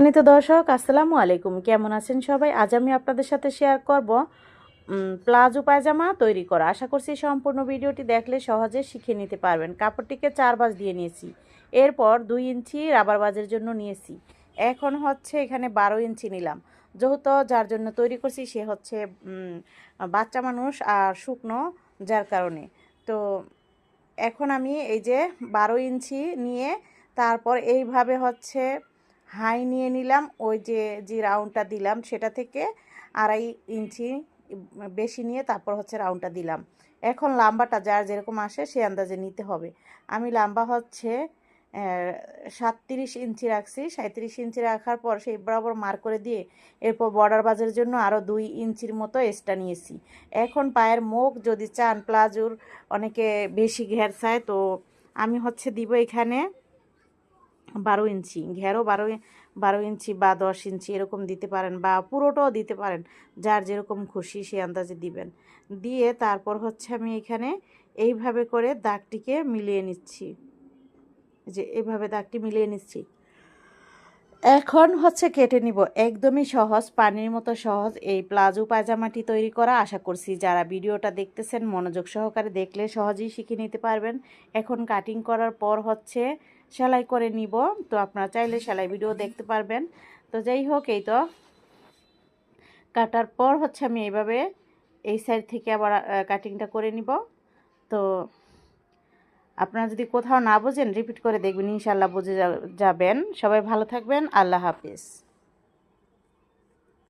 সম্মানিত দর্শক, আসসালামু আলাইকুম। কেমন আছেন সবাই? আজ আমি আপনাদের সাথে শেয়ার করব প্লাজো পায়জামা তৈরি করা। আশা করছি সম্পূর্ণ ভিডিওটি দেখলে সহজে শিখে নিতে পারবেন। কাপড়টিকে চার বাজ দিয়ে নিয়েছি। এরপর দুই ইঞ্চি রাবার বাজের জন্য নিয়েছি। এখন হচ্ছে এখানে বারো ইঞ্চি নিলাম। যেহেতু যার জন্য তৈরি করছি, সে হচ্ছে বাচ্চা মানুষ আর শুকনো যার কারণে। তো এখন আমি এই যে বারো ইঞ্চি নিয়ে তারপর এইভাবে হচ্ছে হাই নিয়ে নিলাম, ওই যে যে রাউন্ডটা দিলাম সেটা থেকে আড়াই ইঞ্চি বেশি নিয়ে তারপর হচ্ছে রাউন্ডটা দিলাম। এখন লাম্বাটা যার যেরকম আসে সে আন্দাজে নিতে হবে। আমি লাম্বা হচ্ছে সাতত্রিশ ইঞ্চি রাখছি। সাঁত্রিশ ইঞ্চি রাখার পর সেই বরাবর মার করে দিয়ে এরপর বর্ডার বাজের জন্য আরও দুই ইঞ্চির মতো এক্সট্রা নিয়েছি। এখন পায়ের মুখ যদি চান প্লাজোর, অনেকে বেশি ঘের চায় তো আমি হচ্ছে দিব এখানে বারো ইঞ্চি, ঘেরও বারো বারো ইঞ্চি বা দশ ইঞ্চি এরকম দিতে পারেন বা পুরোটাও দিতে পারেন, যার যেরকম খুশি সে আন্দাজে দিবেন। দিয়ে তারপর হচ্ছে আমি এখানে এইভাবে করে দাগটিকে মিলিয়ে নিচ্ছি। যে এইভাবে দাগটি মিলিয়ে নিচ্ছি। এখন হচ্ছে কেটে নিব। একদমই সহজ, পানির মতো সহজ এই প্লাজো পায়জামাটি তৈরি করা আশা করছি যারা ভিডিওটা দেখতেছেন মনোযোগ সহকারে দেখলে সহজেই শিখে নিতে পারবেন। এখন কাটিং করার পর হচ্ছে সেলাই করে নিব। তো আপনারা চাইলে সেলাই ভিডিও দেখতে পারবেন। তো যাই হোক, এই তো কাটার পর হচ্ছে আমি এইভাবে এই সাইড থেকে আবার কাটিংটা করে নিব। তো আপনারা যদি কোথাও না বোঝেন রিপিট করে দেখবেন ইনশাল্লাহ বুঝে যাবেন। সবাই ভালো থাকবেন। আল্লাহ হাফিজ।